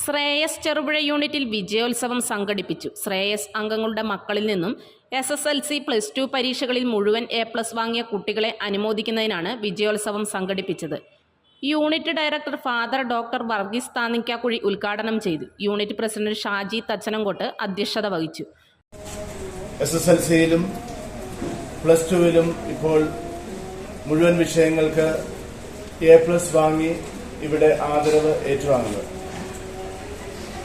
ശ്രേയസ് ചെറുപുഴ യൂണിറ്റിൽ വിജയോത്സവം സംഘടിപ്പിച്ചു. ശ്രേയസ് അംഗങ്ങളുടെ മക്കളിൽ നിന്നും S S L C plus two പരീക്ഷകളിൽ മുഴുവൻ എ പ്ലസ് വാങ്ങിയ കുട്ടികളെ അനുമോദിക്കുന്നതിനാണ് വിജയോത്സവം സംഘടിപ്പിച്ചത്. Unit director father doctor Varghese Thannikkakuzhi ഉദ്ഘാടനം ചെയ്തു. യൂണിറ്റ് പ്രസിഡന്റ് ഷാജി തച്ചനംകോട്ട് അധ്യക്ഷത വഹിച്ചു. എസ് എസ് എൽ സിയിലും പ്ലസ് ടുവിലും ഇപ്പോൾ മുഴുവൻ വിഷയങ്ങൾക്ക് എ പ്ലസ് വാങ്ങി ഇവിടെ ആദരവ് ഏറ്റുവാങ്ങുന്നത്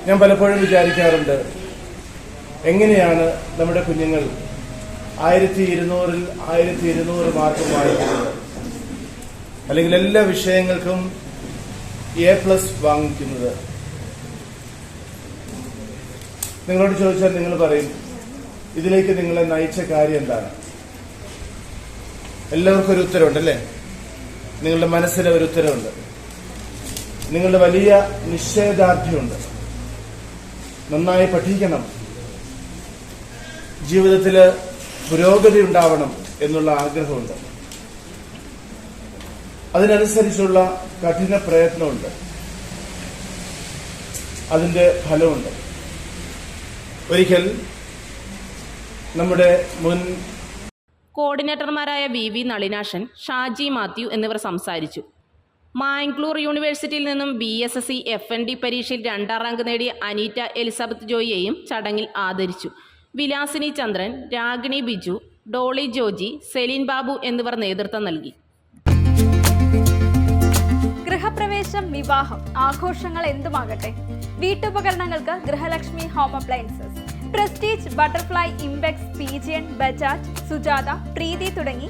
ഞാൻ പലപ്പോഴും വിചാരിക്കാറുണ്ട് എങ്ങനെയാണ് നമ്മുടെ കുഞ്ഞുങ്ങൾ ആയിരത്തി ഇരുന്നൂറിൽ ആയിരത്തി ഇരുന്നൂറ് മാർക്ക് വാങ്ങിക്കുന്നത്? അല്ലെങ്കിൽ എല്ലാ വിഷയങ്ങൾക്കും എ പ്ലസ് വാങ്ങിക്കുന്നത്? നിങ്ങളോട് ചോദിച്ചാൽ നിങ്ങൾ പറയും ഇതിലേക്ക് നിങ്ങളെ നയിച്ച കാര്യം എന്താണ്? എല്ലാവർക്കും ഒരു ഉത്തരവുണ്ട് അല്ലേ? നിങ്ങളുടെ മനസ്സിലെ ഒരു ഉത്തരവുണ്ട്. നിങ്ങളുടെ വലിയ നിശ്ചയദാർഢ്യമുണ്ട്. നന്നായി പഠിക്കണം. ജീവിതത്തിൽ പുരോഗതി ഉണ്ടാവണം എന്നുള്ള ആഗ്രഹമുണ്ട്. അതിനനുസരിച്ചുള്ള കഠിന പ്രയത്നമുണ്ട്. അതിന്റെ ഫലമുണ്ട്. ഒരിക്കൽ നമ്മുടെ മുൻ കോർഡിനേറ്റർമാരായ വി വി നളിനാശൻ ഷാജി മാത്യു എന്നിവർ സംസാരിച്ചു. മാംഗ്ലൂർ യൂണിവേഴ്സിറ്റിയിൽ നിന്നും B S S C F N D പരീക്ഷയിൽ രണ്ടാം റാങ്ക് നേടിയ അനീറ്റ എലിസബത്ത് ജോയിയെയും ചടങ്ങിൽ ആദരിച്ചു. വിലാസിനി ചന്ദ്രൻ രാഗിണി ബിജു ഡോളി ജോജി സെലിൻ ബാബു എന്നിവർ നേതൃത്വം നൽകി. ഗൃഹപ്രവേശം വിവാഹം ആഘോഷങ്ങൾ എന്തുമാകട്ടെ? വീട്ടുപകരണങ്ങൾക്ക് Grihalakshmi home appliances Prestige Butterfly Impex Pigeon Bajaj Sujata Preethi തുടങ്ങി